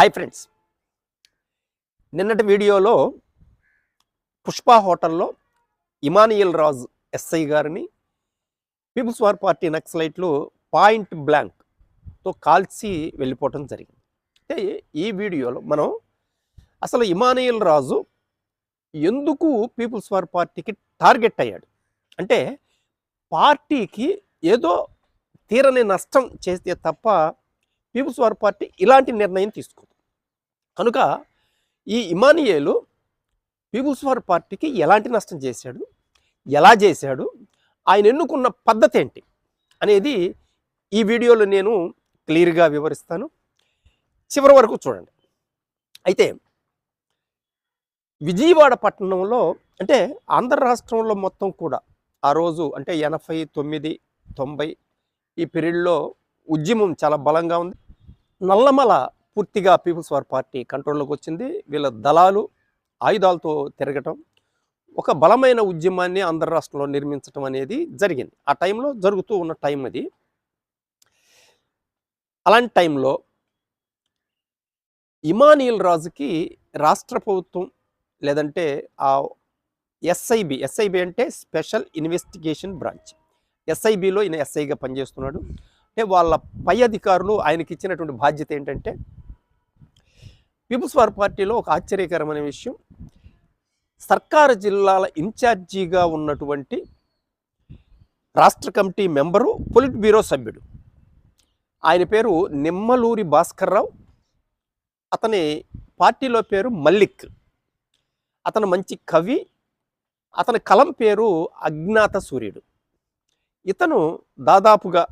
Hi friends నిన్నటి వీడియోలో పుష్ప హోటల్లో ఇమానియల్ రాజు ఎస్ఐ గారిని పీపుల్స్ వార్ పార్టీ నక్సలైట్లు పాయింట్ బ్లాంక్తో కాల్చి వెళ్ళిపోవటం జరిగింది. అయితే ఈ వీడియోలో మనం అసలు ఇమానియల్ రాజు ఎందుకు పీపుల్స్ వార్ పార్టీకి టార్గెట్ అయ్యాడు? అంటే పార్టీకి ఏదో తీరని నష్టం చేస్తే తప్ప పీపుల్స్ వార్ పార్టీ ఇలాంటి నిర్ణయం తీసుకుంది. కనుక ఈ ఇమానియేలు పీపుల్స్ వార్ పార్టీకి ఎలాంటి నష్టం చేశాడు? ఎలా చేశాడు? ఆయన ఎన్నుకున్న పద్ధతి ఏంటి? అనేది ఈ వీడియోలో నేను క్లియర్గా వివరిస్తాను. చివరి వరకు చూడండి. అయితే విజయవాడ పట్టణంలో అంటే ఆంధ్ర రాష్ట్రంలో మొత్తం కూడా ఆ రోజు అంటే ఎనభై తొమ్మిది తొంభై ఈ పీరియడ్లో ఉద్యమం చాలా బలంగా ఉంది. నల్లమల పూర్తిగా పీపుల్స్ వార్ పార్టీ కంట్రోల్లోకి వచ్చింది. వీళ్ళ దళాలు ఆయుధాలతో తిరగటం ఒక బలమైన ఉద్యమాన్ని ఆంధ్ర రాష్ట్రంలో నిర్మించడం అనేది జరిగింది. ఆ టైంలో జరుగుతూ ఉన్న టైం అది. అలాంటి టైంలో ఇమానియల్ రాజుకి రాష్ట్ర ప్రభుత్వం లేదంటే ఆ ఎస్ఐబి ఎస్ఐబి అంటే స్పెషల్ ఇన్వెస్టిగేషన్ బ్రాంచ్. ఎస్ఐబిలో ఈయన ఎస్ఐగా పనిచేస్తున్నాడు. అంటే వాళ్ళ పై అధికారులు ఆయనకి ఇచ్చినటువంటి బాధ్యత ఏంటంటే పీపుల్స్ వార్ పార్టీలో ఒక ఆశ్చర్యకరమైన విషయం. సర్కారు జిల్లాల ఇన్ఛార్జీగా ఉన్నటువంటి రాష్ట్ర కమిటీ మెంబరు పొలిట్ బ్యూరో సభ్యుడు. ఆయన పేరు నిమ్మలూరి భాస్కర్రావు. అతని పార్టీలో పేరు మల్లిక్. అతను మంచి కవి. అతని కలం పేరు అజ్ఞాత సూర్యుడు. ఇతను దాదాపుగా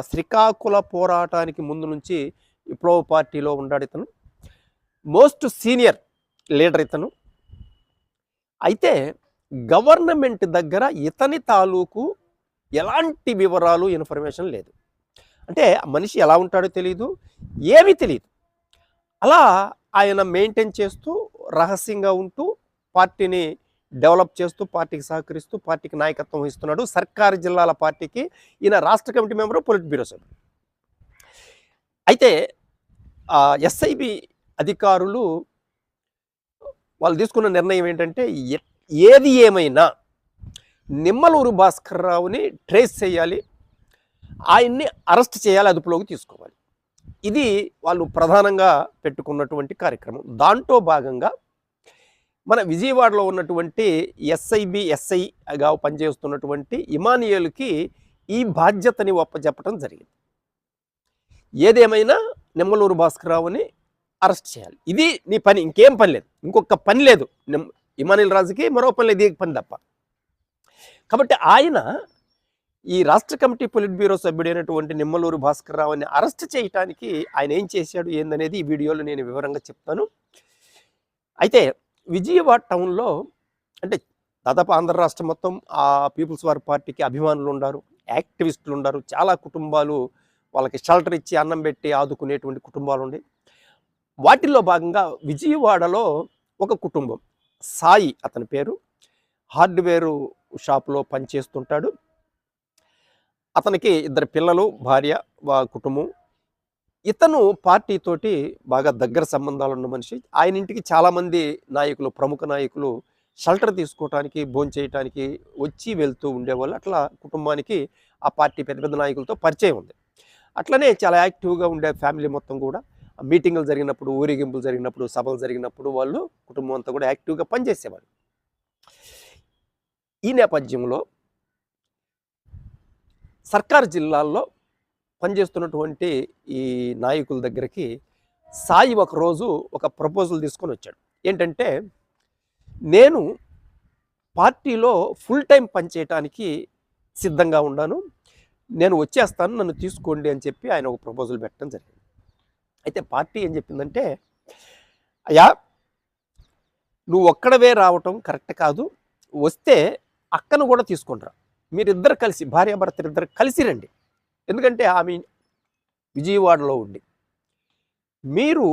శ్రీకాకుళ పోరాటానికి ముందు నుంచి విప్లవ పార్టీలో ఉన్నాడు ఇతను. మోస్ట్ సీనియర్ లీడర్ ఇతను. అయితే గవర్నమెంట్ దగ్గర ఇతని తాలూకు ఎలాంటి వివరాలు ఇన్ఫర్మేషన్ లేదు. అంటే ఆ మనిషి ఎలా ఉంటాడో తెలియదు ఏమీ తెలియదు అలా ఆయన మెయింటైన్ చేస్తూ రహస్యంగా ఉంటూ పార్టీని డెవలప్ చేస్తూ పార్టీకి సహకరిస్తూ పార్టీకి నాయకత్వం వహిస్తున్నాడు. సర్కారు జిల్లాల పార్టీకి ఈయన రాష్ట్ర కమిటీ మెంబరు పొలిట్ బ్యూరో సభ్యుడు. అయితే ఎస్ఐబి అధికారులు వాళ్ళు తీసుకున్న నిర్ణయం ఏంటంటే ఏది ఏమైనా నిమ్మలూరు భాస్కర్ రావుని ట్రేస్ చేయాలి ఆయన్ని అరెస్ట్ చేయాలి అదుపులోకి తీసుకోవాలి. ఇది వాళ్ళు ప్రధానంగా పెట్టుకున్నటువంటి కార్యక్రమం. దాంట్లో భాగంగా మన విజయవాడలో ఉన్నటువంటి ఎస్ఐబి ఎస్ఐగా పనిచేస్తున్నటువంటి ఇమానియల్కి ఈ బాధ్యతని ఒప్పచెప్పడం జరిగింది. ఏదేమైనా నిమ్మలూరు భాస్కరరావుని అరెస్ట్ చేయాలి. ఇది నీ పని ఇంకేం పని లేదు. ఇంకొక పని లేదు. నిమ్- రాజుకి మరో పని లేదు. ఈ పని తప్ప. కాబట్టి ఆయన ఈ రాష్ట్ర కమిటీ పొలిట్ బ్యూరో సభ్యుడైనటువంటి నిమ్మలూరు భాస్కర్రావుని అరెస్ట్ చేయటానికి ఆయన ఏం చేశాడు ఏందనేది ఈ వీడియోలో నేను వివరంగా చెప్తాను. అయితే విజయవాడ టౌన్లో అంటే దాదాపు ఆంధ్ర రాష్ట్రం మొత్తం ఆ పీపుల్స్ వార్ పార్టీకి అభిమానులు ఉన్నారు యాక్టివిస్టులు ఉన్నారు చాలా కుటుంబాలు వాళ్ళకి షెల్టర్ ఇచ్చి అన్నం పెట్టి ఆదుకునేటువంటి కుటుంబాలు ఉండి. వాటిల్లో భాగంగా విజయవాడలో ఒక కుటుంబం సాయి అతని పేరు. హార్డ్వేరు షాప్లో పనిచేస్తుంటాడు. అతనికి ఇద్దరు పిల్లలు భార్య వా కుటుంబం. ఇతను పార్టీతోటి బాగా దగ్గర సంబంధాలు ఉన్న మనిషి. ఆయన ఇంటికి చాలామంది నాయకులు ప్రముఖ నాయకులు షెల్టర్ తీసుకోవటానికి భోంచేయటానికి వచ్చి వెళ్తూ ఉండేవాళ్ళు. అట్లా కుటుంబానికి ఆ పార్టీ పెద్ద పెద్ద నాయకులతో పరిచయం ఉంది. అట్లనే చాలా యాక్టివ్గా ఉండే ఫ్యామిలీ మొత్తం కూడా. మీటింగులు జరిగినప్పుడు ఊరేగింపులు జరిగినప్పుడు సభలు జరిగినప్పుడు వాళ్ళు కుటుంబం అంతా కూడా యాక్టివ్గా పనిచేసేవారు ఈ నేపథ్యంలో సర్కారు జిల్లాల్లో పనిచేస్తున్నటువంటి ఈ నాయకుల దగ్గరికి సాయి ఒకరోజు ఒక ప్రపోజల్ తీసుకొని వచ్చాడు. ఏంటంటే నేను పార్టీలో ఫుల్ టైం పనిచేయటానికి సిద్ధంగా ఉన్నాను. నేను వచ్చేస్తాను నన్ను తీసుకోండి అని చెప్పి ఆయన ఒక ప్రపోజల్ పెట్టడం జరిగింది. అయితే పార్టీ ఏం చెప్పిందంటే అయ్యా నువ్వు ఒక్కడవే రావటం కరెక్ట్ కాదు. వస్తే అక్కను కూడా తీసుకుంటారా మీరిద్దరు కలిసి భార్యాభర్తలు ఇద్దరు కలిసి రండి. ఎందుకంటే ఆమె విజయవాడలో ఉండి మీరు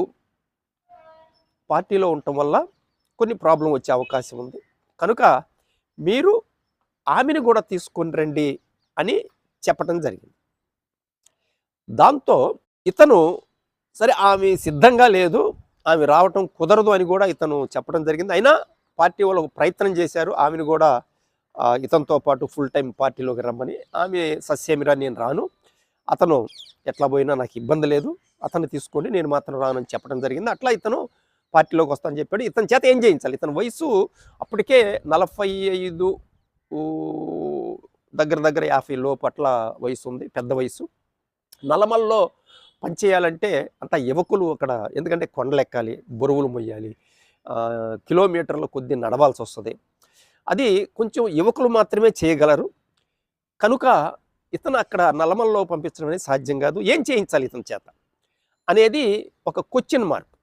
పార్టీలో ఉండటం వల్ల కొన్ని ప్రాబ్లం వచ్చే అవకాశం ఉంది. కనుక మీరు ఆమెను కూడా తీసుకొని రండి అని చెప్పడం జరిగింది. దాంతో ఇతను సరే ఆమె సిద్ధంగా లేదు. ఆమె రావటం కుదరదు అని కూడా ఇతను చెప్పడం జరిగింది. అయినా పార్టీ వాళ్ళు ఒక ప్రయత్నం చేశారు. ఆమెను కూడా ఇతనితో పాటు ఫుల్ టైం పార్టీలోకి రమ్మని. ఆమె సస్యమిరా నేను రాను. అతను ఎట్లా పోయినా నాకు ఇబ్బంది లేదు. అతను తీసుకొని నేను మాత్రం రానని చెప్పడం జరిగింది. అట్లా ఇతను పార్టీలోకి వస్తానని చెప్పాడు. ఇతని చేత ఏం చేయించాలి? ఇతని వయసు అప్పటికే నలభై ఐదు దగ్గర దగ్గర యాభై లోపు అట్లా వయసు ఉంది పెద్ద వయసు. నల్లమల్లో పనిచేయాలంటే అంత యువకులు అక్కడ ఎందుకంటే కొండలెక్కాలి బరువులు మొయ్యాలి కిలోమీటర్లు కిలోమీటర్ల కొద్ది నడవాల్సి వస్తుంది అది కొంచెం యువకులు మాత్రమే చేయగలరు. కనుక ఇతను అక్కడ నల్లమల్లో పంపించడం అనేది సాధ్యం కాదు. ఏం చేయించాలి ఇతని చేత అనేది ఒక క్వశ్చన్ మార్క్.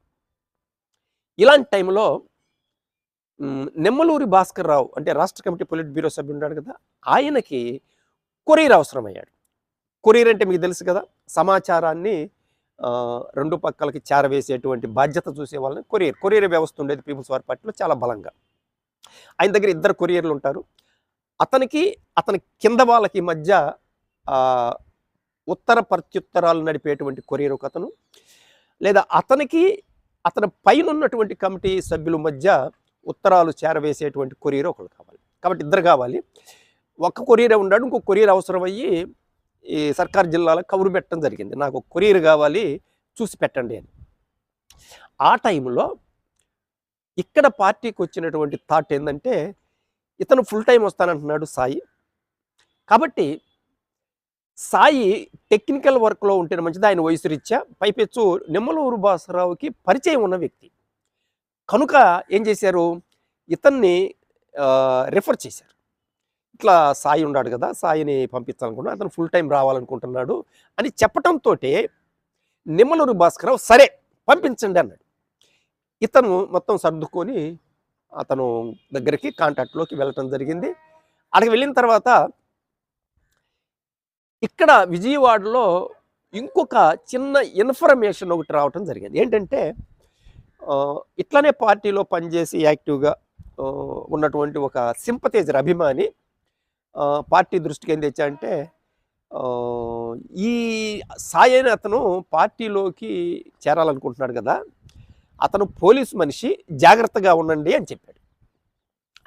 ఇలాంటి టైంలో నెమ్మలూరి భాస్కర్ రావు అంటే రాష్ట్ర కమిటీ పొలిట్ బ్యూరో సభ్యుడు ఉన్నాడు కదా ఆయనకి కొరియర్ అవసరమయ్యాడు. కొరియర్ అంటే మీకు తెలుసు కదా సమాచారాన్ని రెండు పక్కలకి చేరవేసేటువంటి బాధ్యత చూసే వాళ్ళని కొరియర్. కొరియర్ వ్యవస్థ ఉండేది పీపుల్స్ వార్ పార్టీలో చాలా బలంగా. ఆయన దగ్గర ఇద్దరు కొరియర్లు ఉంటారు. అతనికి అతని కింద వాళ్ళకి మధ్య ఉత్తర ప్రత్యుత్తరాలు నడిపేటువంటి కొరియర్ ఒక అతను. లేదా అతనికి అతని పైన ఉన్నటువంటి కమిటీ సభ్యుల మధ్య ఉత్తరాలు చేరవేసేటువంటి కొరియర్ ఒకరు కావాలి. కాబట్టి ఇద్దరు కావాలి. ఒక్క కొరియరే ఉన్నాడు ఇంకో కొరియర్ అవసరం అయ్యి ఈ సర్కార్ జిల్లాలో కబురు పెట్టడం జరిగింది. నాకు కొరియర్ కావాలి చూసి పెట్టండి అని. ఆ టైంలో ఇక్కడ పార్టీకి వచ్చినటువంటి థాట్ ఏంటంటే ఇతను ఫుల్ టైం వస్తానంటున్నాడు సాయి. కాబట్టి సాయి టెక్నికల్ వర్క్లో ఉంటే మంచిది. ఆయన వయసు రీత్యా పైపెచ్చు నిమ్మలూరు బాసరావుకి పరిచయం ఉన్న వ్యక్తి. కనుక ఏం చేశారు? ఇతన్ని రిఫర్ చేశారు. ఇట్లా సాయి ఉన్నాడు కదా సాయిని పంపించాలనుకున్నాడు అతను ఫుల్ టైం రావాలనుకుంటున్నాడు అని చెప్పటంతో నిమ్మలూరు భాస్కరరావు సరే పంపించండి అన్నాడు. ఇతను మొత్తం సర్దుకొని అతను దగ్గరికి కాంటాక్ట్లోకి వెళ్ళటం జరిగింది. అక్కడికి వెళ్ళిన తర్వాత ఇక్కడ విజయవాడలో ఇంకొక చిన్న ఇన్ఫర్మేషన్ ఒకటి రావటం జరిగింది. ఏంటంటే ఇట్లానే పార్టీలో పనిచేసి యాక్టివ్గా ఉన్నటువంటి ఒక సింపతేజర్ అభిమాని పార్టీ దృష్టికి ఏం తెచ్చా అంటే ఈ సాయి అయిన అతను పార్టీలోకి చేరాలనుకుంటున్నాడు కదా అతను పోలీసు మనిషి జాగ్రత్తగా ఉండండి అని చెప్పాడు.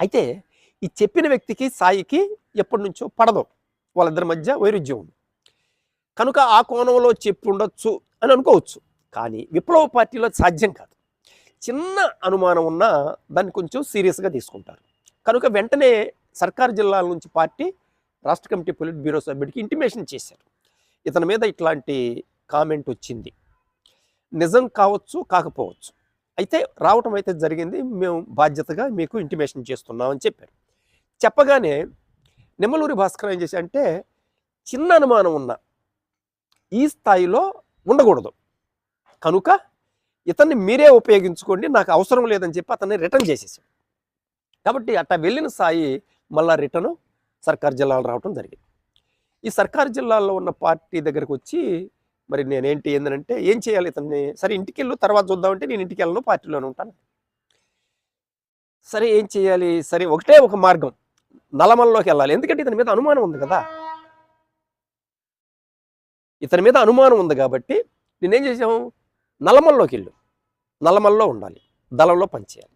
అయితే ఈ చెప్పిన వ్యక్తికి సాయికి ఎప్పటి నుంచో పడదు. వాళ్ళిద్దరి మధ్య వైరుధ్యం ఉంది. కనుక ఆ కోణంలో చెప్పి ఉండొచ్చు అని అనుకోవచ్చు. కానీ విప్లవ పార్టీలో సాధ్యం కాదు. చిన్న అనుమానం ఉన్నా దాన్ని కొంచెం సీరియస్గా తీసుకుంటారు. కనుక వెంటనే సర్కార్ జిల్లాల నుంచి పార్టీ రాష్ట్ర కమిటీ పొలిట్ బ్యూరో సభ్యుడికి ఇంటిమేషన్ చేశారు. ఇతని మీద ఇట్లాంటి కామెంట్ వచ్చింది. నిజం కావచ్చు కాకపోవచ్చు. అయితే రావటం అయితే జరిగింది. మేము బాధ్యతగా మీకు ఇంటిమేషన్ చేస్తున్నాం అని చెప్పారు. చెప్పగానే నిమ్మలూరి భాస్కర్ ఏం చేసి అంటే చిన్న అనుమానం ఉన్న ఈ స్థాయిలో ఉండకూడదు. కనుక ఇతన్ని మీరే ఉపయోగించుకోండి నాకు అవసరం లేదని చెప్పి అతన్ని రిటర్న్ చేసేసాడు. కాబట్టి అట్లా వెళ్ళిన సాయి మళ్ళా రిటర్న్ సర్కార్ జిల్లాలో రావటం జరిగింది. ఈ సర్కార్ జిల్లాలో ఉన్న పార్టీ దగ్గరకు వచ్చి మరి నేనేంటి ఏంటంటే ఏం చేయాలి ఇతన్ని? సరే ఇంటికి వెళ్ళు తర్వాత చూద్దామంటే నేను ఇంటికి వెళ్ళను పార్టీలోనే ఉంటాను. సరే ఏం చేయాలి? సరే ఒకటే ఒక మార్గం. నలమల్లోకి వెళ్ళాలి. ఎందుకంటే ఇతని మీద అనుమానం ఉంది కదా. ఇతని మీద అనుమానం ఉంది కాబట్టి నేనేం చేసాము నల్లమల్లోకి వెళ్ళు. నలమల్లో ఉండాలి. దళంలో పనిచేయాలి.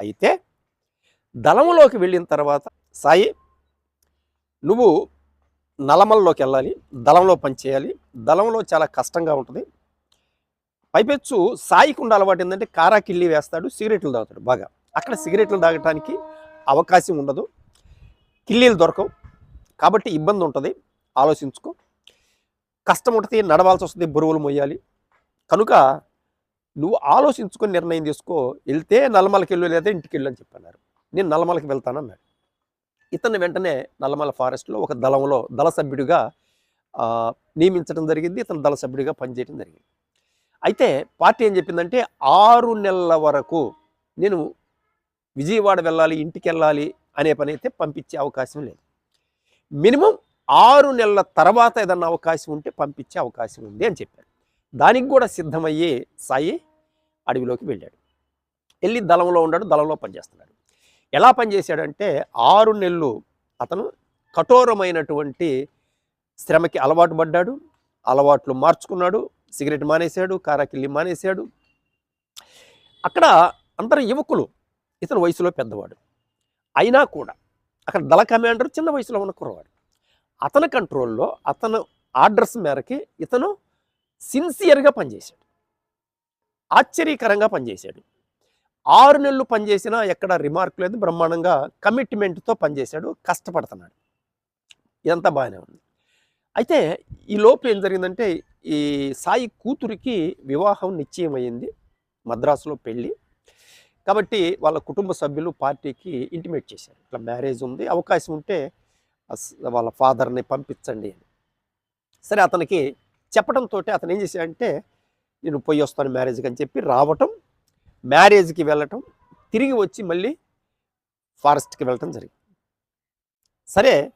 అయితే దళంలోకి వెళ్ళిన తర్వాత సాయి నువ్వు నలమల్లోకి వెళ్ళాలి దళంలో పనిచేయాలి. దళంలో చాలా కష్టంగా ఉంటుంది. పైపెచ్చు సాయికి ఉండే అలవాటు ఏంటంటే కారాకిళ్ళి వేస్తాడు సిగరెట్లు తాగుతాడు బాగా. అక్కడ సిగరెట్లు తాగటానికి అవకాశం ఉండదు. కిల్లీలు దొరకవు. కాబట్టి ఇబ్బంది ఉంటుంది. ఆలోచించుకో. కష్టం ఉంటుంది నడవాల్సి వస్తుంది బరువులు మొయ్యాలి కనుక నువ్వు ఆలోచించుకొని నిర్ణయం తీసుకో. వెళ్తే నల్లమలకి వెళ్ళు లేదా ఇంటికి వెళ్ళు అని చెప్పన్నారు. నేను నల్లమలకి వెళ్తానన్నాడు. ఇతన్ని వెంటనే నల్లమల ఫారెస్ట్లో ఒక దళంలో దళ సభ్యుడిగా నియమించడం జరిగింది. ఇతను దళ సభ్యుడిగా పనిచేయడం జరిగింది. అయితే పార్టీ ఏం చెప్పిందంటే ఆరు నెలల వరకు నేను విజయవాడ వెళ్ళాలి ఇంటికి వెళ్ళాలి అనే పని అయితే పంపించే అవకాశం లేదు. మినిమం ఆరు నెలల తర్వాత ఏదన్నా అవకాశం ఉంటే పంపించే అవకాశం ఉంది అని చెప్పారు. దానికి కూడా సిద్ధమయ్యే సాయి అడవిలోకి వెళ్ళాడు. వెళ్ళి దళంలో ఉన్నాడు దళంలో పనిచేస్తున్నాడు. ఎలా పనిచేశాడంటే ఆరు నెలలు అతను కఠోరమైనటువంటి శ్రమకి అలవాటు పడ్డాడు అలవాట్లు మార్చుకున్నాడు సిగరెట్ మానేశాడు కారాకిల్లి మానేశాడు. అక్కడ అందరు యువకులు ఇతను వయసులో పెద్దవాడు. అయినా కూడా అక్కడ దళ కమాండర్ చిన్న వయసులో ఉన్న కుర్రవాడు. అతని కంట్రోల్లో అతను ఆర్డర్స్ మేరకి ఇతను సిన్సియర్గా పనిచేశాడు. ఆశ్చర్యకరంగా పనిచేశాడు. ఆరు నెలలు పనిచేసినా ఎక్కడ రిమార్క్ లేదు బ్రహ్మాండంగా కమిట్మెంట్తో పనిచేశాడు కష్టపడుతున్నాడు. ఇదంతా బాగానే ఉంది. అయితే ఈ లోపు ఏం జరిగిందంటే ఈ సాయి కూతురికి వివాహం నిశ్చయం అయింది మద్రాసులో పెళ్ళి. కాబట్టి వాళ్ళ కుటుంబ సభ్యులు పార్టీకి ఇంటిమేట్ చేశారు. ఇట్లా మ్యారేజ్ ఉంది అవకాశం ఉంటే వాళ్ళ ఫాదర్ని పంపించండి అని. సరే అతనికి చెప్పడంతో అతను ఏం చేశాడంటే నేను పోయి వస్తాను మ్యారేజ్కి అని చెప్పి రావటం మ్యారేజ్కి వెళ్ళటం తిరిగి వచ్చి మళ్ళీ ఫారెస్ట్కి వెళ్ళటం జరిగింది. సరే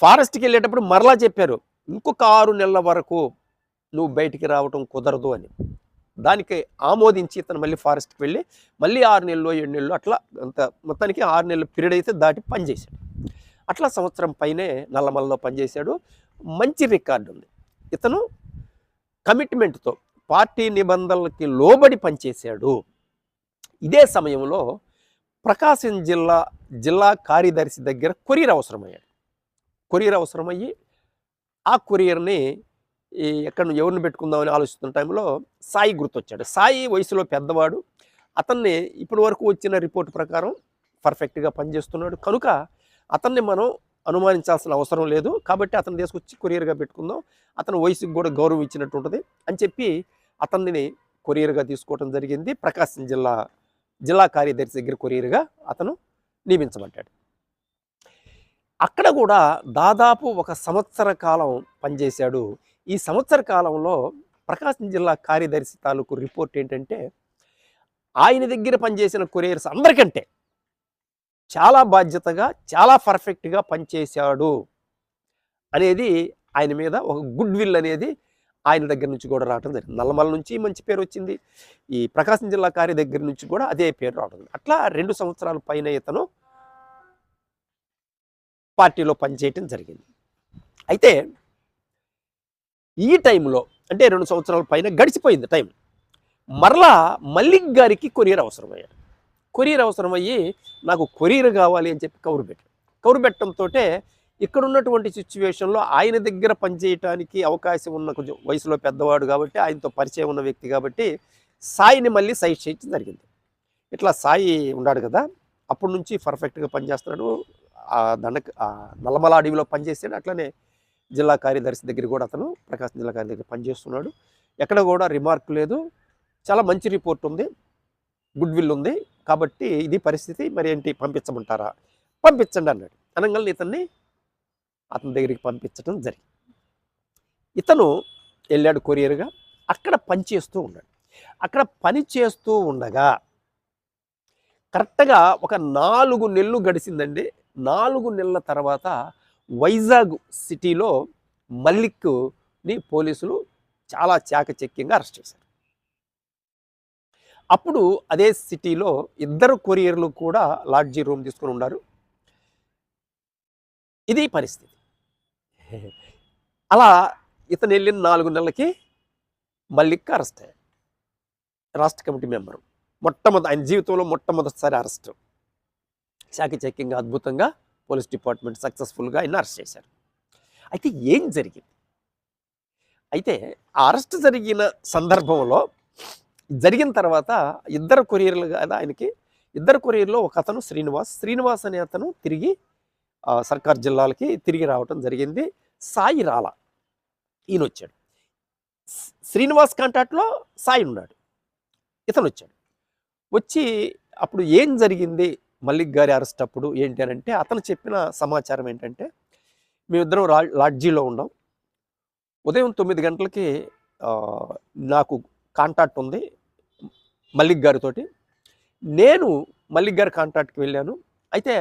ఫారెస్ట్కి వెళ్ళేటప్పుడు మరలా చెప్పారు ఇంకొక ఆరు నెలల వరకు నువ్వు బయటికి రావటం కుదరదు అని. దానికి ఆమోదించి ఇతను మళ్ళీ ఫారెస్ట్కి వెళ్ళి మళ్ళీ ఆరు నెలలు ఏడు నెలలు అట్లా అంత మొత్తానికి ఆరు నెలల పీరియడ్ అయితే దాటి పనిచేశాడు. అట్లా సంవత్సరం పైనే నల్లమల్లలో పనిచేశాడు. మంచి రికార్డు ఉంది. ఇతను కమిట్మెంట్తో పార్టీ నిబంధనలకి లోబడి పనిచేశాడు. ఇదే సమయంలో ప్రకాశం జిల్లా జిల్లా కార్యదర్శి దగ్గర కొరియర్ అవసరమయ్యాడు. కొరియర్ అవసరమయ్యి ఆ కొరియర్ని ఈ ఎక్కడ ఎవరిని పెట్టుకుందామని ఆలోచిస్తున్న టైంలో సాయి గుర్తొచ్చాడు. సాయి వయసులో పెద్దవాడు. అతన్ని ఇప్పటి వరకు వచ్చిన రిపోర్ట్ ప్రకారం పర్ఫెక్ట్గా పనిచేస్తున్నాడు. కనుక అతన్ని మనం అనుమానించాల్సిన అవసరం లేదు. కాబట్టి అతను తీసుకొచ్చి కొరియర్గా పెట్టుకుందాం. అతను వయసుకు కూడా గౌరవం ఇచ్చినట్టు ఉంటుంది అని చెప్పి అతన్ని కొరియర్గా తీసుకోవడం జరిగింది ప్రకాశం జిల్లా జిల్లా కార్యదర్శి దగ్గర కొరియర్గా అతను నియమించబడ్డాడు. అక్కడ కూడా దాదాపు ఒక సంవత్సర కాలం పనిచేశాడు. ఈ సంవత్సర కాలంలో ప్రకాశం జిల్లా కార్యదర్శి తాలూకు రిపోర్ట్ ఏంటంటే ఆయన దగ్గర పనిచేసిన కొరియర్స్ అందరికంటే చాలా బాధ్యతగా చాలా పర్ఫెక్ట్గా పనిచేశాడు అనేది ఆయన మీద ఒక గుడ్ విల్ అనేది ఆయన దగ్గర నుంచి కూడా రావడం జరిగింది. నల్లమల నుంచి మంచి పేరు వచ్చింది. ఈ ప్రకాశం జిల్లా కార్య దగ్గర నుంచి కూడా అదే పేరు రావడం అట్లా రెండు సంవత్సరాల పైన ఇతను పార్టీలో పనిచేయటం జరిగింది. అయితే ఈ టైంలో అంటే రెండు సంవత్సరాల పైన గడిచిపోయింది టైం. మరలా మల్లిక్ గారికి కొరియర్ అవసరమయ్యాడు. కొరియర్ అవసరమయ్యి నాకు కొరియర్ కావాలి అని చెప్పి కౌరు పెట్టాడు. కౌరు పెట్టడంతో ఇక్కడ ఉన్నటువంటి సిచ్యువేషన్లో ఆయన దగ్గర పనిచేయటానికి అవకాశం ఉన్న కొంచెం వయసులో పెద్దవాడు కాబట్టి ఆయనతో పరిచయం ఉన్న వ్యక్తి కాబట్టి సాయిని మళ్ళీ సైట్ చేయడం జరిగింది. ఇట్లా సాయి ఉన్నాడు కదా అప్పటి నుంచి పర్ఫెక్ట్గా పనిచేస్తున్నాడు. ఆ దండ ఆ నల్లమల అడవిలో పనిచేసాడు అట్లనే జిల్లా కార్యదర్శి దగ్గర కూడా అతను ప్రకాశం జిల్లా కార్యదర్శి దగ్గర పనిచేస్తున్నాడు. ఎక్కడ కూడా రిమార్క్ లేదు. చాలా మంచి రిపోర్ట్ ఉంది. గుడ్ విల్ ఉంది. కాబట్టి ఇది పరిస్థితి. మరి ఏంటి? పంపించమంటారా? పంపించండి అన్నాడు. అనగానే ఇతన్ని అతని దగ్గరికి పంపించడం జరిగింది. ఇతను వెళ్ళాడు కొరియర్గా అక్కడ పని చేస్తూ ఉన్నాడు. అక్కడ పని చేస్తూ ఉండగా కరెక్ట్గా ఒక నాలుగు నెలలు గడిచిందండి. నాలుగు నెలల తర్వాత వైజాగ్ సిటీలో మల్లిక్ని పోలీసులు చాలా చాకచక్యంగా అరెస్ట్ చేశారు. అప్పుడు అదే సిటీలో ఇద్దరు కొరియర్లు కూడా లాడ్జీ రూమ్ తీసుకుని ఉన్నారు ఇది పరిస్థితి. అలా ఇతను వెళ్ళిన నాలుగు నెలలకి మల్లిక్ అరెస్ట్ అయ్యాడు. రాష్ట్ర కమిటీ మెంబరు. మొట్టమొదటి ఆయన జీవితంలో మొట్టమొదటిసారి అరెస్ట్ చాకచక్యంగా అద్భుతంగా పోలీస్ డిపార్ట్మెంట్ సక్సెస్ఫుల్గా ఆయన అరెస్ట్ చేశారు. అయితే ఏం జరిగింది? అయితే ఆ అరెస్ట్ జరిగిన సందర్భంలో జరిగిన తర్వాత ఇద్దరు కొరియర్లు కదా ఆయనకి ఇద్దరు కొరియర్లో ఒక అతను శ్రీనివాస్ శ్రీనివాస్ అనే అతను తిరిగి సర్కార్ జిల్లాలకి తిరిగి రావటం జరిగింది. సాయి రాల ఈయన వచ్చాడు శ్రీనివాస్ కాంటాక్ట్లో సాయి ఉన్నాడు. ఇతను వచ్చాడు వచ్చి అప్పుడు ఏం జరిగింది? మల్లిక్ గారి అరెస్ట్ అప్పుడు ఏంటి అని అంటే అతను చెప్పిన సమాచారం ఏంటంటే మేమిద్దరం రా లాడ్జీలో ఉన్నాం. ఉదయం తొమ్మిది గంటలకి నాకు కాంటాక్ట్ ఉంది మల్లిక్ గారితోటి. నేను మల్లిక్ గారి కాంటాక్ట్కి వెళ్ళాను. అయితే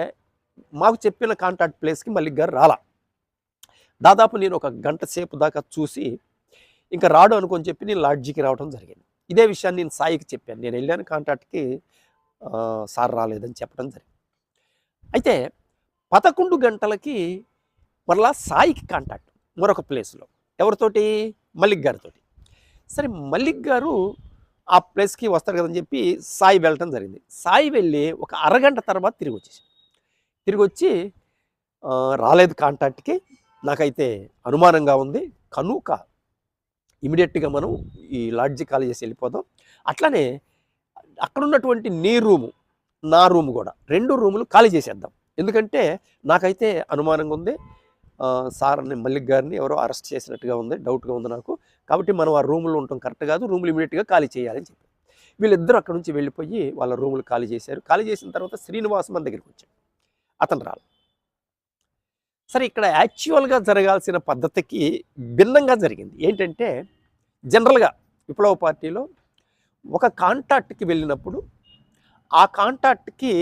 మాకు చెప్పిన కాంటాక్ట్ ప్లేస్కి మళ్ళీ గారు రాలా. దాదాపు నేను ఒక గంట సేపు దాకా చూసి ఇంకా రాడు అనుకొని చెప్పి నేను లాడ్జికి రావడం జరిగింది. ఇదే విషయాన్ని నేను సాయికి చెప్పాను. నేను వెళ్ళాను కాంటాక్ట్కి సార్ రాలేదని చెప్పడం జరిగింది. అయితే పదకొండు గంటలకి మరలా సాయికి కాంటాక్ట్ మరొక ప్లేస్లో ఎవరితోటి? మల్లిక్ గారితోటి. సరే మల్లిక్ గారు ఆ ప్లేస్కి వస్తారు కదని చెప్పి సాయి వెళ్ళటం జరిగింది. సాయి వెళ్ళి ఒక అరగంట తర్వాత తిరిగి వచ్చేసి తిరిగి వచ్చి రాలేదు కాంటాక్ట్కి. నాకైతే అనుమానంగా ఉంది. కనుక ఇమీడియట్గా మనం ఈ లాడ్జి ఖాళీ చేసి వెళ్ళిపోదాం. అట్లానే అక్కడ ఉన్నటువంటి నీ రూము నా రూమ్ కూడా రెండు రూములు ఖాళీ చేసేద్దాం. ఎందుకంటే నాకైతే అనుమానంగా ఉంది. సార్ని మల్లిక్ గారిని ఎవరో అరెస్ట్ చేసినట్టుగా ఉంది. డౌట్గా ఉంది నాకు. కాబట్టి మనం ఆ రూములో ఉండటం కరెక్ట్ కాదు. రూములు ఇమీడియట్గా ఖాళీ చేయాలని చెప్పి. వీళ్ళిద్దరూ అక్కడ నుంచి వెళ్ళిపోయి వాళ్ళ రూములు ఖాళీ చేశారు. ఖాళీ చేసిన తర్వాత శ్రీనివాస్ మన దగ్గరికి వచ్చాడు. అతను రాలి. సరే ఇక్కడ యాక్చువల్గా జరగాల్సిన పద్ధతికి భిన్నంగా జరిగింది. ఏంటంటే జనరల్గా విప్లవ పార్టీలో ఒక కాంటాక్ట్కి వెళ్ళినప్పుడు ఆ కాంటాక్ట్కి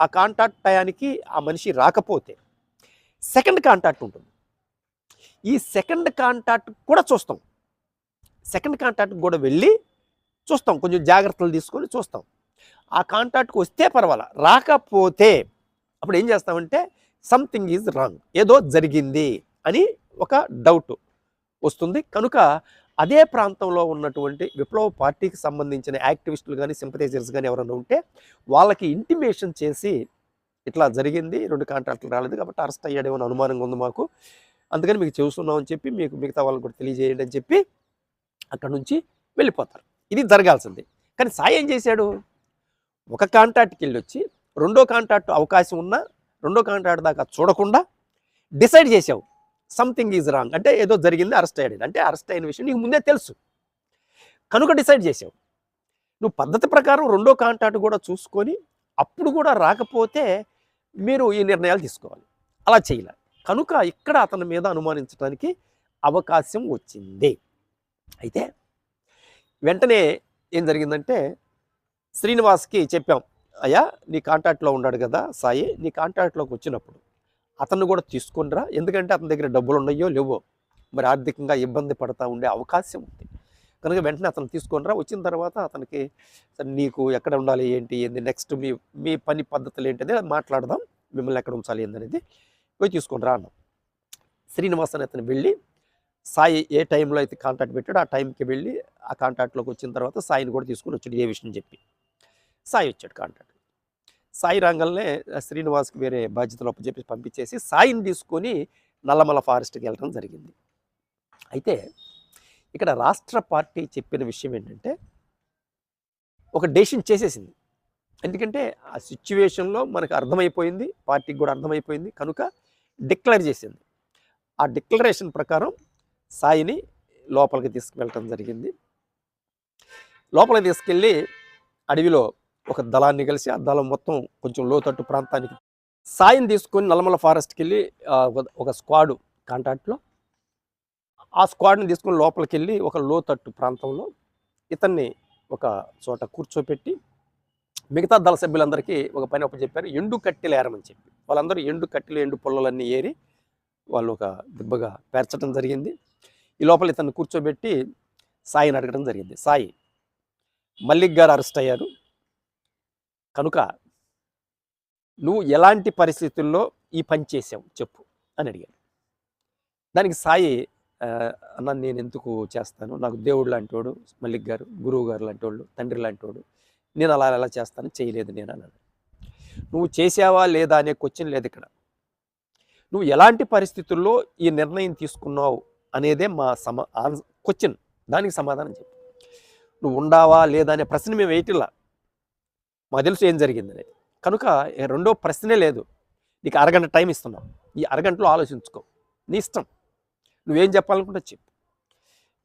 ఆ కాంటాక్ట్ టయానికి ఆ మనిషి రాకపోతే సెకండ్ కాంటాక్ట్ ఉంటుంది. ఈ సెకండ్ కాంటాక్ట్ కూడా చూస్తాం. సెకండ్ కాంటాక్ట్ కూడా వెళ్ళి చూస్తాం. కొంచెం జాగ్రత్తలు తీసుకొని చూస్తాం. ఆ కాంటాక్ట్కి వస్తే పర్వాలా రాకపోతే అప్పుడు ఏం చేస్తామంటే సంథింగ్ ఈజ్ రాంగ్ ఏదో జరిగింది అని ఒక డౌట్ వస్తుంది. కనుక అదే ప్రాంతంలో ఉన్నటువంటి విప్లవ పార్టీకి సంబంధించిన యాక్టివిస్టులు కానీ సింపతైజర్స్ కానీ ఎవరైనా ఉంటే వాళ్ళకి ఇంటిమేషన్ చేసి ఇట్లా జరిగింది రెండు కాంట్రాక్టులు రాలేదు కాబట్టి అరెస్ట్ అయ్యాడేమో అని అనుమానంగా ఉంది మాకు. అందుకని మీకు చూస్తున్నాం అని చెప్పి మీకు మిగతా వాళ్ళకి కూడా తెలియజేయండి అని చెప్పి అక్కడ నుంచి వెళ్ళిపోతారు. ఇది జరగాల్సింది. కానీ సాయం ఏం చేశాడు? ఒక కాంట్రాక్ట్కి వెళ్ళి వచ్చి రెండో కాంట్రాక్ట్ అవకాశం ఉన్నా రెండో కాంట్రాక్ట్ దాకా చూడకుండా డిసైడ్ చేసావు. సంథింగ్ ఈజ్ రాంగ్ అంటే ఏదో జరిగింది అరెస్ట్ అయ్యాడు. అంటే అరెస్ట్ అయిన విషయం నీకు ముందే తెలుసు. కనుక డిసైడ్ చేసావు. నువ్వు పద్ధతి ప్రకారం రెండో కాంట్రాక్ట్ కూడా చూసుకొని అప్పుడు కూడా రాకపోతే మీరు ఈ నిర్ణయాలు తీసుకోవాలి. అలా చేయలే. కనుక ఇక్కడ అతని మీద అనుమానించడానికి అవకాశం వచ్చింది. అయితే వెంటనే ఏం జరిగిందంటే శ్రీనివాస్కి చెప్పాం. అయ్యా నీ కాంటాక్ట్లో ఉన్నాడు కదా సాయి నీ కాంటాక్ట్లోకి వచ్చినప్పుడు అతను కూడా తీసుకునిరా. ఎందుకంటే అతని దగ్గర డబ్బులు ఉన్నాయో లేవో. మరి ఆర్థికంగా ఇబ్బంది పడతా ఉండే అవకాశం ఉంది. కనుక వెంటనే అతను తీసుకొనిరా. వచ్చిన తర్వాత అతనికి నీకు ఎక్కడ ఉండాలి ఏంటి ఏంది నెక్స్ట్ మీ మీ పని పద్ధతులు ఏంటి అనేది మాట్లాడదాం. మిమ్మల్ని ఎక్కడ ఉంచాలి ఏందనేది పోయి తీసుకొని రా అన్నాం. శ్రీనివాస్ అని అతను వెళ్ళి సాయి ఏ టైంలో అయితే కాంటాక్ట్ పెట్టాడో ఆ టైంకి వెళ్ళి ఆ కాంటాక్ట్లోకి వచ్చిన తర్వాత సాయిని కూడా తీసుకొని వచ్చాడు ఏ విషయం చెప్పి. సాయి వచ్చాడు కాంటాక్ట్ సాయి రాగలనే శ్రీనివాస్కి వేరే బాధ్యతలు చెప్పి పంపించేసి సాయిని తీసుకొని నల్లమల ఫారెస్ట్కి వెళ్ళడం జరిగింది. అయితే ఇక్కడ రాష్ట్ర పార్టీ చెప్పిన విషయం ఏంటంటే ఒక డెసిషన్ చేసేసింది. ఎందుకంటే ఆ సిచ్యువేషన్లో మనకు అర్థమైపోయింది పార్టీకి కూడా అర్థమైపోయింది కనుక డిక్లేర్ చేసింది. ఆ డిక్లరేషన్ ప్రకారం సాయిని లోపలికి తీసుకువెళ్ళటం జరిగింది. లోపలికి తీసుకెళ్ళి అడవిలో ఒక దళాన్ని కలిసి ఆ దళం మొత్తం కొంచెం లోతట్టు ప్రాంతానికి సాయం తీసుకొని నల్లమల ఫారెస్ట్కి వెళ్ళి ఒక- స్క్వాడు స్క్వాడ్ కాంటాక్ట్లో ఆ స్క్వాడ్ని తీసుకొని లోపలికి వెళ్ళి ఒక లోతట్టు ప్రాంతంలో ఇతన్ని ఒక చోట కూర్చోపెట్టి మిగతా దళ సభ్యులందరికీ ఒక పని చెప్పారు ఎండు కట్టెలు ఏరమని చెప్పి. వాళ్ళందరూ ఎండు కట్టెలు ఎండు పొల్లలన్నీ ఏరి వాళ్ళు ఒక దిబ్బగా పేర్చడం జరిగింది. ఈ లోపల ఇతన్ని కూర్చోబెట్టి సాయిని అడగడం జరిగింది. సాయి మల్లిక్ గారు అరెస్ట్ అయ్యారు. కనుక నువ్వు ఎలాంటి పరిస్థితుల్లో ఈ పని చేసావు చెప్పు అని అడిగాడు. దానికి సాయి అన్న నేను ఎందుకు చేస్తాను? నాకు దేవుడు లాంటివాడు మల్లిక్ గారు గురువు గారు లాంటి వాళ్ళు తండ్రి లాంటి వాడు నేను అలా ఎలా చేస్తాను చేయలేదు నేను అన్నాడు. నువ్వు చేసావా లేదా అనే క్వశ్చన్ లేదు ఇక్కడ. నువ్వు ఎలాంటి పరిస్థితుల్లో ఈ నిర్ణయం తీసుకున్నావు అనేదే మా సమ క్వశ్చన్ దానికి సమాధానం చెప్పు. నువ్వు ఉండావా లేదా అనే ప్రశ్న మేము వేయటిలా. మాకు తెలుసు ఏం జరిగిందని కనుక రెండో ప్రశ్నే లేదు. నీకు అరగంట టైం ఇస్తున్నాం. ఈ అరగంటలో ఆలోచించుకో. నీ ఇష్టం. నువ్వేం చెప్పాలనుకుంటే చెప్పు.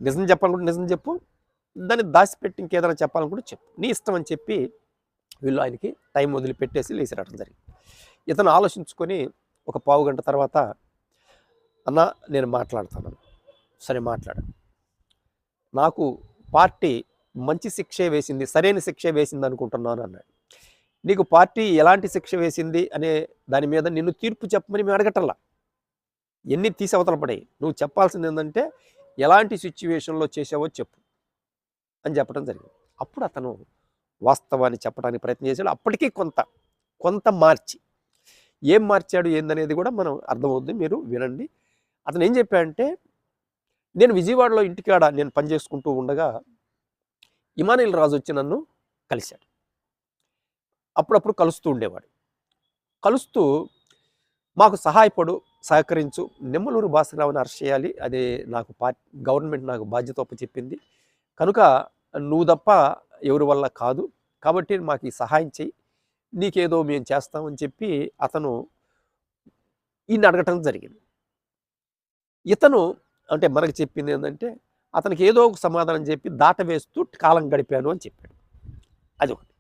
నిజం చెప్పాలనుకుంటే నిజం చెప్పు. దాన్ని దాచిపెట్టి ఇంకేదైనా చెప్పాలనుకుంటే చెప్పు. నీ ఇష్టం అని చెప్పి వీళ్ళు ఆయనకి టైం వదిలిపెట్టేసి లేచి రావడం జరిగింది. ఇతను ఆలోచించుకొని ఒక పావు గంట తర్వాత అన్న నేను మాట్లాడుతాను సరే మాట్లాడు. నాకు పార్టీ మంచి శిక్షే వేసింది సరైన శిక్షే వేసింది అనుకుంటున్నాను అన్నాడు. నీకు పార్టీ ఎలాంటి శిక్ష వేసింది అనే దాని మీద నిన్ను తీర్పు చెప్పమని మేము అడగటల్లా ఎన్ని తీసి అవతల పడాయి? నువ్వు చెప్పాల్సింది ఏంటంటే ఎలాంటి సిచ్యువేషన్లో చేసావో చెప్పు అని చెప్పడం జరిగింది. అప్పుడు అతను వాస్తవాన్ని చెప్పడానికి ప్రయత్నం చేశాడు. అప్పటికీ కొంత కొంత మార్చి. ఏం మార్చాడు ఏందనేది కూడా మనం అర్థమవుద్ది. మీరు వినండి. అతను ఏం చెప్పాడంటే నేను విజయవాడలో ఇంటికాడ నేను పనిచేసుకుంటూ ఉండగా ఇమానిల్ రాజు వచ్చి నన్ను కలిశాడు. అప్పుడప్పుడు కలుస్తూ ఉండేవాడు. కలుస్తూ మాకు సహాయపడు సహకరించు నిమ్మలూరు భాస్కరరావుని అరెస్ట్ చేయాలి. అదే నాకు పా గవర్నమెంట్ నాకు బాధ్యత చెప్పింది. కనుక నువ్వు తప్ప ఎవరి వల్ల కాదు. కాబట్టి మాకు ఈ సహాయం చెయ్యి. నీకేదో మేము చేస్తామని చెప్పి అతను ఈయన అడగటం జరిగింది. ఇతను అంటే మనకు చెప్పింది ఏంటంటే అతనికి ఏదో ఒక సమాధానం చెప్పి దాట వేస్తూ కాలం గడిపాను అని చెప్పాడు. అది ఒకటి.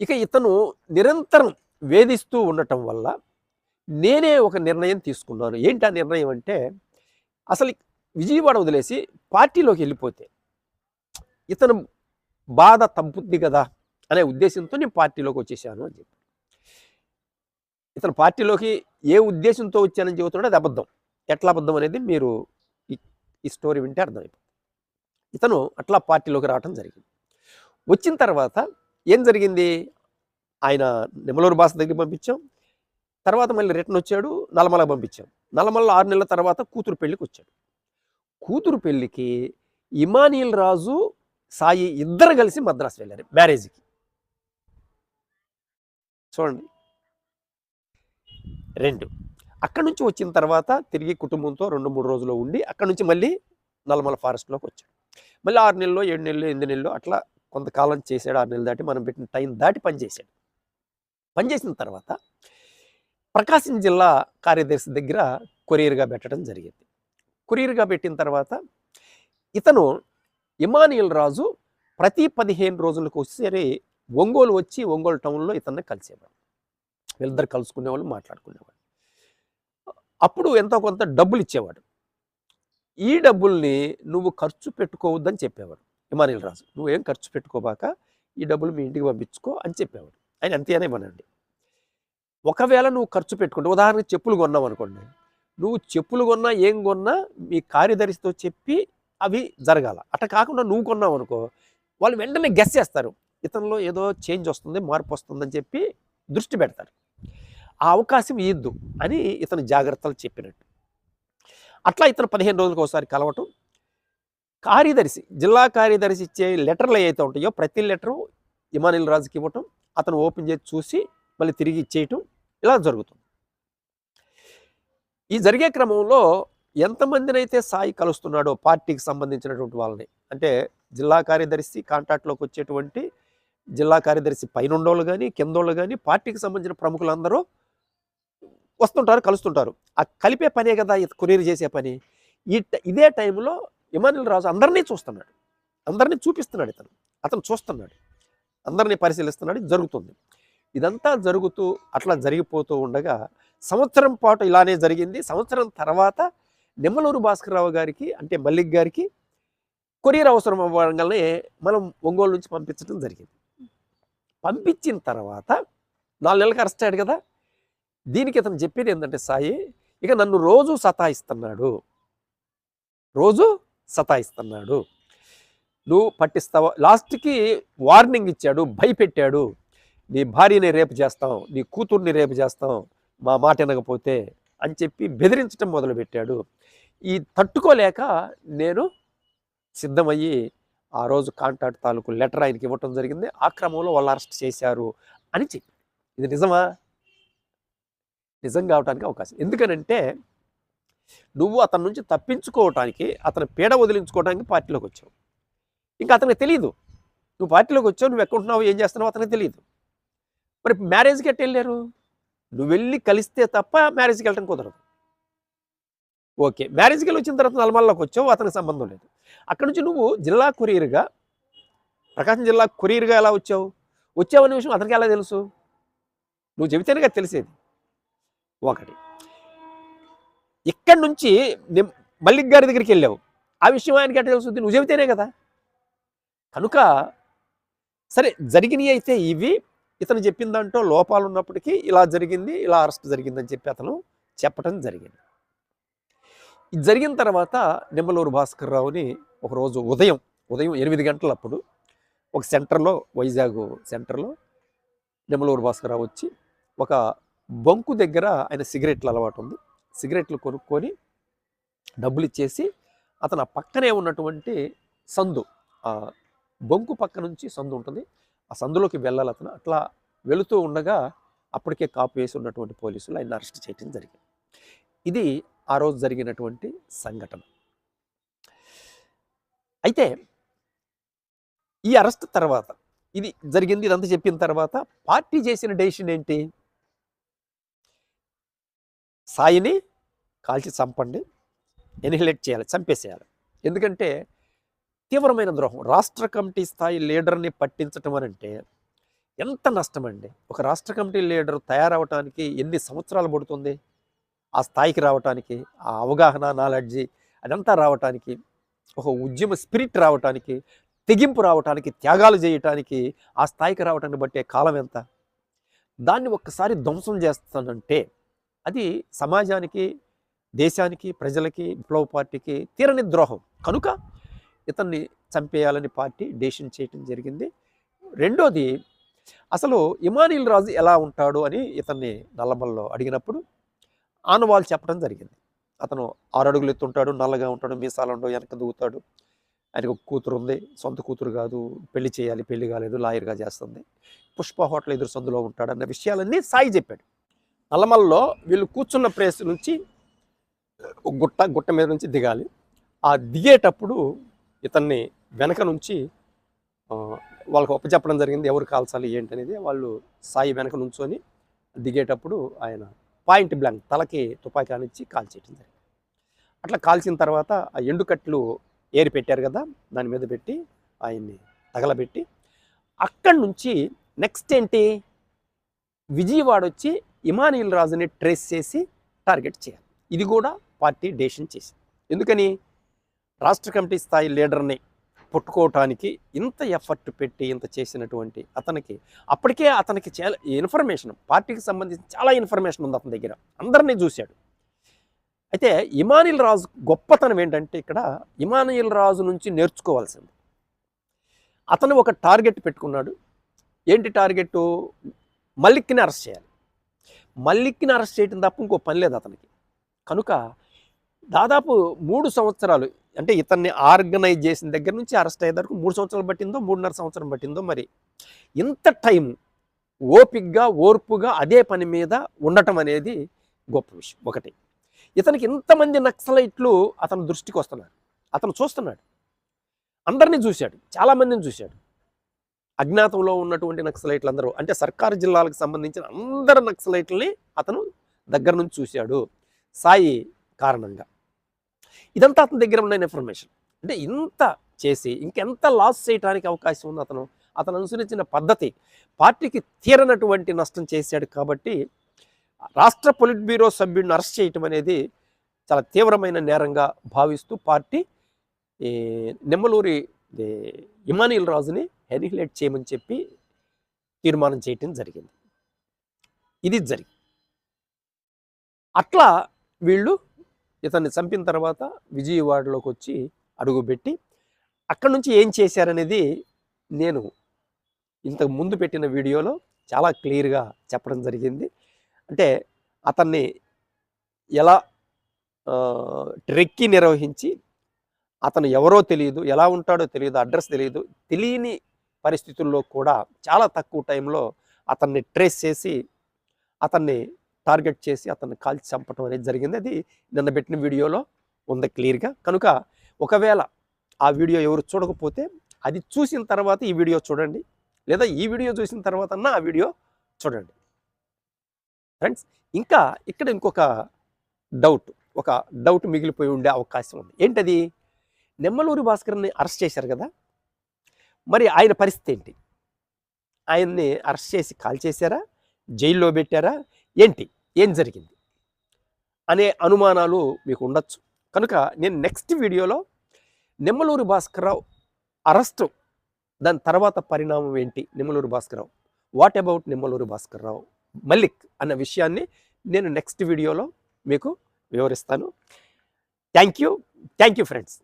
ఇక ఇతను నిరంతరం వేధిస్తూ ఉండటం వల్ల నేనే ఒక నిర్ణయం తీసుకున్నాను. ఏంటి ఆ నిర్ణయం అంటే అసలు విజయవాడ వదిలేసి పార్టీలోకి వెళ్ళిపోతే ఇతను బాధ తప్పుద్ది కదా అనే ఉద్దేశంతో నేను పార్టీలోకి వచ్చేసాను అని చెప్పి. ఇతను పార్టీలోకి ఏ ఉద్దేశంతో వచ్చానని చెబుతున్నాడు అది అబద్ధం. ఎట్లా అబద్ధం అనేది మీరు ఈ- ఈ స్టోరీ వింటే అర్థమైపోతుంది. ఇతను అట్లా పార్టీలోకి రావటం జరిగింది. వచ్చిన తర్వాత ఏం జరిగింది? ఆయన నిమ్మలూరు బాస్ దగ్గరికి పంపించాం. తర్వాత మళ్ళీ రిటర్న్ వచ్చాడు నల్లమల పంపించాం. నల్లమల ఆరు నెలల తర్వాత కూతురు పెళ్ళికి వచ్చాడు. కూతురు పెళ్ళికి ఇమానియల్ రాజు సాయి ఇద్దరు కలిసి మద్రాసు వెళ్ళారు మ్యారేజ్కి. చూడండి. రెండు. అక్కడి నుంచి వచ్చిన తర్వాత తిరిగి కుటుంబంతో రెండు మూడు రోజులు ఉండి అక్కడి నుంచి మళ్ళీ నల్లమల ఫారెస్ట్లోకి వచ్చాడు. మళ్ళీ ఆరు నెలలో ఏడు నెలలు ఎనిమిది నెలలు అట్లా కొంతకాలం చేశాడు ఆరు నెలలు దాటి మనం పెట్టిన టైం దాటి పనిచేశాడు పనిచేసిన తర్వాత ప్రకాశం జిల్లా కార్యదర్శి దగ్గర కొరియర్గా పెట్టడం జరిగింది. కొరియర్గా పెట్టిన తర్వాత ఇతను ఇమానియల్ రాజు ప్రతి పదిహేను రోజులకు ఒకసారి ఒంగోలు వచ్చి ఒంగోలు టౌన్లో ఇతన్ని కలిసేవాడు. వీళ్ళిద్దరు కలుసుకునేవాళ్ళు మాట్లాడుకునేవాడు అప్పుడు ఎంతో కొంత డబ్బులు ఇచ్చేవాడు. ఈ డబ్బుల్ని నువ్వు ఖర్చు పెట్టుకోవద్దని చెప్పేవాడు. ఇమానియల్ రాజు. నువ్వేం ఖర్చు పెట్టుకోబాక ఈ డబ్బులు మీ ఇంటికి పంపించుకో అని చెప్పేవాడు. ఆయన అంతేనే మనండి. ఒకవేళ నువ్వు ఖర్చు పెట్టుకుంటే ఉదాహరణకి చెప్పులు కొన్నావు అనుకోండి. నువ్వు చెప్పులు కొన్నా ఏం కొన్నా మీ కార్యదర్శితో చెప్పి అవి జరగాల. అట్ట కాకుండా నువ్వు కొన్నావు అనుకో వాళ్ళు వెంటనే గెస్ చేస్తారు. ఇతనిలో ఏదో చేంజ్ వస్తుంది మార్పు వస్తుందని చెప్పి దృష్టి పెడతారు. ఆ అవకాశం ఇద్దు అని ఇతను జాగ్రత్తలు చెప్పినట్టు. అట్లా ఇతను పదిహేను రోజులకు ఒకసారి కలవటం కార్యదర్శి జిల్లా కార్యదర్శి ఇచ్చే లెటర్లు ఏవైతే ఉంటాయో ప్రతి లెటరు ఇమానుల్ రాజుకి ఇవ్వటం అతను ఓపెన్ చేసి చూసి మళ్ళీ తిరిగి ఇచ్చేయటం ఇలా జరుగుతుంది. ఈ జరిగే క్రమంలో ఎంతమందినైతే సాయి కలుస్తున్నాడో పార్టీకి సంబంధించినటువంటి వాళ్ళని అంటే జిల్లా కార్యదర్శి కాంటాక్ట్లోకి వచ్చేటువంటి జిల్లా కార్యదర్శి పైనుండోళ్ళు కానీ కిందోళ్ళు కానీ పార్టీకి సంబంధించిన ప్రముఖులందరూ వస్తుంటారు కలుస్తుంటారు. ఆ కలిపే పనే కదా ఈ కొరియర్ చేసే పని. ఈ ఇదే టైంలో ఇమానుల్ రాజు అందరినీ చూస్తున్నాడు. అందరినీ చూపిస్తున్నాడు ఇతను. అతను చూస్తున్నాడు. అందరినీ పరిశీలిస్తున్నాడు. జరుగుతుంది. ఇదంతా జరుగుతూ అట్లా జరిగిపోతూ ఉండగా సంవత్సరం పాటు ఇలానే జరిగింది. సంవత్సరం తర్వాత నిమ్మలూరు భాస్కరరావు గారికి అంటే మల్లిక్ గారికి కొరియర్ అవసరం అవ్వగానే మనం ఒంగోలు నుంచి పంపించడం జరిగింది. పంపించిన తర్వాత నాలుగు నెలలకు అరెస్ట్ అయ్యాడు కదా. దీనికి అతను చెప్పేది ఏంటంటే సాయి ఇక నన్ను రోజు సతాయిస్తున్నాడు. రోజు సతాయిస్తున్నాడు. నువ్వు పట్టిస్తావా? లాస్ట్కి వార్నింగ్ ఇచ్చాడు భయపెట్టాడు. నీ భార్యని రేపు చేస్తాం నీ కూతుర్ని రేపు చేస్తాం మా మాట వినకపోతే అని చెప్పి బెదిరించడం మొదలుపెట్టాడు. ఈ తట్టుకోలేక నేను సిద్ధమయ్యి ఆ రోజు కాంటాక్ట్ తాలూకు లెటర్ ఆయనకి ఇవ్వటం జరిగింది. ఆ క్రమంలో వాళ్ళు అరెస్ట్ చేశారు అని చెప్పి. ఇది నిజమా? నిజం కావడానికి అవకాశం. ఎందుకనంటే నువ్వు అతని నుంచి తప్పించుకోవటానికి అతని పీడ వదిలించుకోవడానికి పార్టీలోకి వచ్చావు. ఇంకా అతనికి తెలియదు నువ్వు పార్టీలోకి వచ్చావు నువ్వు ఎక్కడుంటున్నావు ఏం చేస్తున్నావు అతనికి తెలియదు మరి మ్యారేజ్కి ఎట్టు వెళ్ళారు? నువ్వు వెళ్ళి కలిస్తే తప్ప మ్యారేజ్కి వెళ్ళడం కుదరదు. ఓకే మ్యారేజ్కి వెళ్ళి వచ్చిన తర్వాత నల్మల్లోకి వచ్చావు అతనికి సంబంధం లేదు. అక్కడి నుంచి నువ్వు జిల్లా కొరియర్గా ప్రకాశం జిల్లా కొరియర్గా ఎలా వచ్చావు? వచ్చావనే విషయం అతనికి ఎలా తెలుసు? నువ్వు చెబితేనే కదా తెలిసేది. ఒకటి ఇక్కడి నుంచి మల్లిక్ గారి దగ్గరికి వెళ్ళావు. ఆ విషయం ఆయనకి ఎట్లా తెలుస్తుంది? నువ్వు చెబితేనే కదా. కనుక సరే జరిగినవి అయితే ఇవి. ఇతను చెప్పిన దాంట్లో లోపాలు ఉన్నప్పటికీ ఇలా జరిగింది ఇలా అరెస్ట్ జరిగిందని చెప్పి అతను చెప్పటం జరిగింది. ఇది జరిగిన తర్వాత నిమ్మలూరు భాస్కర్ రావుని ఒకరోజు ఉదయం ఉదయం ఎనిమిది గంటలప్పుడు ఒక సెంటర్లో వైజాగ్ సెంటర్లో నిమ్మలూరు భాస్కర్ రావు వచ్చి ఒక బంకు దగ్గర ఆయన సిగరెట్లు అలవాటు ఉంది. సిగరెట్లు కొనుక్కొని డబ్బులు ఇచ్చేసి అతను ఆ పక్కనే ఉన్నటువంటి సందు ఆ బొంకు పక్క నుంచి సందు ఉంటుంది. ఆ సందులోకి వెళ్ళాలి అతను. అట్లా వెళుతూ ఉండగా అప్పటికే కాపు వేసి ఉన్నటువంటి పోలీసులు ఆయన అరెస్ట్ చేయడం జరిగింది. ఇది ఆ రోజు జరిగినటువంటి సంఘటన. అయితే ఈ అరెస్ట్ తర్వాత ఇది జరిగింది ఇదంతా చెప్పిన తర్వాత పార్టీ చేసిన డెసిషన్ ఏంటి? సాయిని కాల్చి చంపండి ఎనిహిలేట్ చేయాలి చంపేసేయాలి. ఎందుకంటే తీవ్రమైన ద్రోహం. రాష్ట్ర కమిటీ స్థాయి లీడర్ని పట్టించటం అని అంటే ఎంత నష్టమండి. ఒక రాష్ట్ర కమిటీ లీడర్ తయారవటానికి ఎన్ని సంవత్సరాలు పడుతుంది? ఆ స్థాయికి రావటానికి ఆ అవగాహన నాలెడ్జి అదంతా రావటానికి ఒక ఉద్యమ స్పిరిట్ రావటానికి తెగింపు రావటానికి త్యాగాలు చేయటానికి ఆ స్థాయికి రావటాన్ని బట్టే కాలం ఎంత? దాన్ని ఒక్కసారి ధ్వంసం చేస్తానంటే అది సమాజానికి దేశానికి ప్రజలకి విప్లవ పార్టీకి తీరని ద్రోహం. కనుక ఇతన్ని చంపేయాలని పార్టీ డెసిషన్ చేయటం జరిగింది. రెండోది అసలు ఇమానిల్ రాజు ఎలా ఉంటాడు అని ఇతన్ని నల్లమల్లో అడిగినప్పుడు ఆనవాళ్ళు చెప్పడం జరిగింది. అతను ఆరు అడుగులు ఎత్తుంటాడు నల్లగా ఉంటాడు మీసాలు ఉండవు వెనక దూగుతాడు ఆయనకు ఒక కూతురు ఉంది సొంత కూతురు కాదు పెళ్ళి చేయాలి పెళ్ళి కాలేదు లాయర్గా చేస్తుంది. పుష్ప హోటల్ ఎదురు సందులో ఉంటాడు అన్న విషయాలన్నీ సాయి చెప్పాడు. నల్లమల్లో వీళ్ళు కూర్చున్న ప్లేస్ నుంచి ఒక గుట్ట గుట్ట మీద నుంచి దిగాలి. ఆ దిగేటప్పుడు ఇతన్ని వెనక నుంచి వాళ్ళకు వాళ్ళకి ఒప్పచెప్పడం జరిగింది ఎవరు కాల్చాలి ఏంటనేది వాళ్ళు సాయి వెనక నుంచొని దిగేటప్పుడు ఆయన పాయింట్ బ్లాంక్ తలకి తుపాకీ అనిచ్చి కాల్చేయటం జరిగింది. అట్లా కాల్చిన తర్వాత ఆ ఎండుకట్లు ఏరి పెట్టారు కదా దాని మీద పెట్టి ఆయన్ని తగలబెట్టి అక్కడి నుంచి నెక్స్ట్ ఏంటి? విజయవాడ వచ్చి ఇమానియుల్ రాజుని ట్రేస్ చేసి టార్గెట్ చేయాలి. ఇది కూడా పార్టీ డేషన్ చేసింది. ఎందుకని? రాష్ట్ర కమిటీ స్థాయి లీడర్ని పుట్టుకోవటానికి ఇంత ఎఫర్ట్ పెట్టి ఇంత చేసినటువంటి అతనికి అప్పటికే అతనికి చాలా ఇన్ఫర్మేషన్ పార్టీకి సంబంధించి చాలా ఇన్ఫర్మేషన్ ఉంది అతని దగ్గర. అందరినీ చూశాడు. అయితే ఇమానిల్ రాజు గొప్పతనం ఏంటంటే ఇక్కడ ఇమానియల్ రాజు నుంచి నేర్చుకోవాల్సింది. అతను ఒక టార్గెట్ పెట్టుకున్నాడు. ఏంటి టార్గెట్ మల్లిక్ని అరెస్ట్ చేయాలి. మల్లిక్కిని అరెస్ట్ చేయడం తప్ప ఇంకో పని లేదు అతనికి. కనుక దాదాపు మూడు సంవత్సరాలు అంటే ఇతన్ని ఆర్గనైజ్ చేసిన దగ్గర నుంచి అరెస్ట్ అయ్యే వరకు మూడు సంవత్సరాలు పట్టిందో మూడున్నర సంవత్సరం పట్టిందో మరి ఇంత టైం ఓపిగ్గా ఓర్పుగా అదే పని మీద ఉండటం అనేది గొప్ప విషయం ఒకటి. ఇతనికి ఇంతమంది నక్సలైట్లు అతని దృష్టికి వస్తున్నారు. అతను చూస్తున్నాడు. అందరినీ చూశాడు. చాలామందిని చూశాడు. అజ్ఞాతంలో ఉన్నటువంటి నక్సలైట్లందరూ అంటే సర్కారు జిల్లాలకు సంబంధించిన అందరు నక్సలైట్లని అతను దగ్గర నుంచి చూశాడు. సాయి కారణంగా. ఇదంతా అతని దగ్గర ఉన్న ఇన్ఫర్మేషన్. అంటే ఇంత చేసి ఇంకెంత లాస్ చేయడానికి అవకాశం ఉంది అతను. అతను అనుసరించిన పద్ధతి పార్టీకి తీరనటువంటి నష్టం చేశాడు కాబట్టి రాష్ట్ర పొలిట్ బ్యూరో సభ్యుడిని అరెస్ట్ చేయటం అనేది చాలా తీవ్రమైన నేరంగా భావిస్తూ పార్టీ ఈ నిమ్మలూరి ఇమానియల్ రాజుని ఎనిహిలేట్ చేయమని చెప్పి తీర్మానం చేయటం జరిగింది. ఇది జరిగింది. అట్లా వీళ్ళు ఇతన్ని చంపిన తర్వాత విజయవాడలోకి వచ్చి అడుగుపెట్టి అక్కడ నుంచి ఏం చేశారనేది నేను ఇంతకు ముందు పెట్టిన వీడియోలో చాలా క్లియర్గా చెప్పడం జరిగింది. అంటే అతన్ని ఎలా ట్రెక్కి నిర్వహించి అతను ఎవరో తెలియదు ఎలా ఉంటాడో తెలియదు అడ్రస్ తెలియదు తెలియని పరిస్థితుల్లో కూడా చాలా తక్కువ టైంలో అతన్ని ట్రేస్ చేసి అతన్ని టార్గెట్ చేసి అతన్ని కాల్చి చంపడం అనేది జరిగింది. అది నిన్న పెట్టిన వీడియోలో ఉంది క్లియర్గా. కనుక ఒకవేళ ఆ వీడియో ఎవరు చూడకపోతే అది చూసిన తర్వాత ఈ వీడియో చూడండి. లేదా ఈ వీడియో చూసిన తర్వాత ఆ వీడియో చూడండి. ఫ్రెండ్స్ ఇంకా ఇక్కడ ఇంకొక డౌట్ ఒక డౌట్ మిగిలిపోయి ఉండే అవకాశం ఉంది. ఏంటది? నెమ్మలూరి భాస్కర్ని అరెస్ట్ చేశారు కదా? మరి ఆయన పరిస్థితి ఏంటి? ఆయన్ని అరెస్ట్ చేసి కాల్ చేశారా? జైల్లో పెట్టారా? ఏంటి? ఏం జరిగింది? అనే అనుమానాలు మీకు ఉండొచ్చు. కనుక నేను నెక్స్ట్ వీడియోలో నిమ్మలూరి భాస్కర్రావు అరెస్టు దాని తర్వాత పరిణామం ఏంటి? నిమ్మలూరు భాస్కర్రావు. వాట్ అబౌట్ నిమ్మలూరు భాస్కర్రావు మల్లిక్ అన్న విషయాన్ని నేను నెక్స్ట్ వీడియోలో మీకు వివరిస్తాను. Thank you thank you friends